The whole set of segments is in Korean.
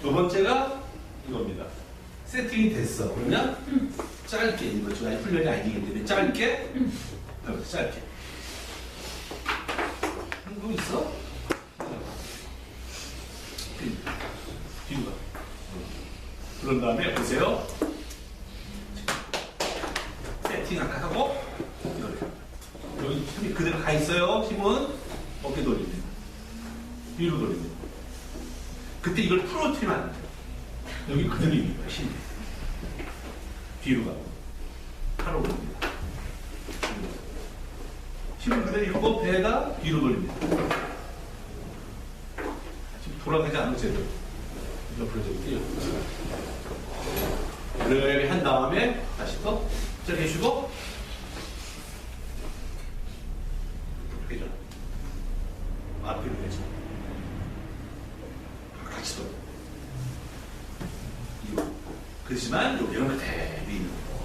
두 번째가 이겁니다. 세팅이 됐어. 그러면 짧게 이거 좀 아니 훈련이 아니기 때문에 짧게 짧게 한거 있어? 뒤로 가. 그런 다음에 보세요. 세팅 아까 하고 여기 힘이 그대로 가 있어요. 힘은 어깨 돌립니다. 위로 돌립니다. 그때 이걸 풀어뜨리면 안 돼요. 여기 그대로 있는 거예요. 힘이. 뒤로 가고 팔 올립니다. 힘을 그대로 있고 배가 뒤로 돌립니다. 지금 돌아가지 않고 제대로 옆으로 해볼게요. 이렇게 한 다음에 다시 또 저렇게 해주고 그죠? 앞뒤로 해줘. 같이 또 이거. 그렇지만 여기는 그대로.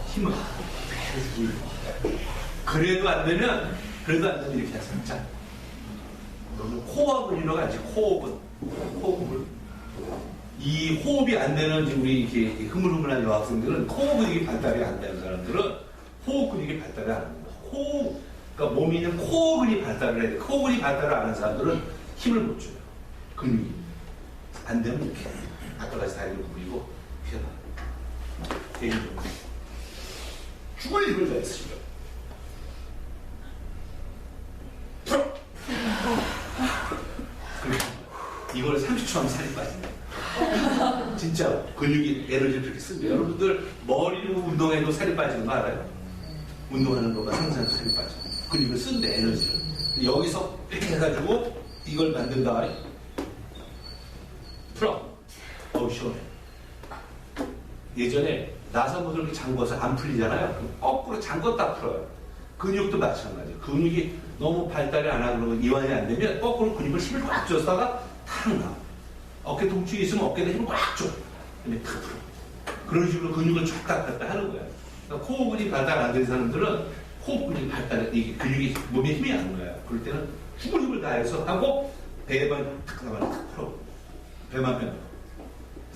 힘을 그대로 주고 그래도 안 되면 그래도 안 되면 이렇게 하세요. 자, 그러면 호흡을 이뤄가지 호흡은 호흡을 이 호흡이 안 되는 지금 우리 이렇게 흐물흐물한 여학생들은 호흡 근육이 발달이 안 되는 사람들은 호흡 근육이 발달이 안 합니다. 호흡, 그러니까 몸이 있는 코어 근이 발달을 해야 돼. 코어 근이 발달을 안 하는 사람들은 힘을 못 줘요. 근육이. 안 되면 이렇게 앞까지 다리를 굴리고 피어나. 대기적으로. 죽을 힘을 다했으시죠. 이걸 30초 하면 살이 빠진다. 진짜 근육이 에너지를 그렇게 씁니다. 여러분들 머리로 운동해도 살이 빠지는 거 알아요? 운동하는 거가 항상 살이 빠져. 근육을 쓴대 에너지를. 여기서 이렇게 해가지고 이걸 만든 다음에 풀어. 어우 시원해. 예전에 나사못을 잠궈서 안 풀리잖아요. 거꾸로 잠궜다 풀어요. 근육도 마찬가지. 근육이 너무 발달이 안 하고 이완이 안 되면 거꾸로 근육을 힘을 꽉 줬다가 탁 나. 어깨 통증이 있으면 어깨에 힘을 꽉 줘. 근데 탁 풀어. 그런 식으로 근육을 쫙 갔다 하는 거야. 그러니까 코어 근이 발달 안 된 사람들은 근육이 발달, 이게 근육이 몸에 힘이 안 거야. 그럴 때는 죽을 힘을 다해서 하고 배만 탁 나가면 탁 풀어. 배만 빼면.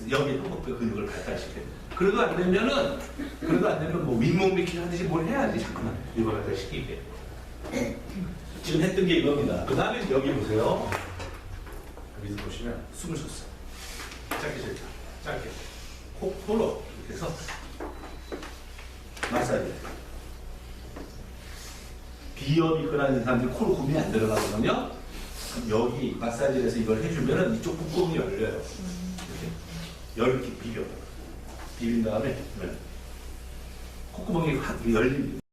여기 한복배 근육을 발달시켜야 돼. 그래도 안 되면은, 그래도 안 되면 뭐 윗몸 일으키기 하듯이 뭘 해야지. 잠깐만. 이거 발달시키게. 지금 했던 게 이겁니다. 그 다음에 여기 보세요. 여기 보시면 숨을 쉬었어요. 짧게 짧게. 짧게. 코, 코로 이렇게 해서 마사지. 비염이 흔한 사람들이 코로 고민이 안 들어가거든요. 여기 마사지를 해서 이걸 해주면은 이쪽 뚜껑이 열려요. 열게 비벼. 비빈 다음에 콧구멍이 확 열립니다.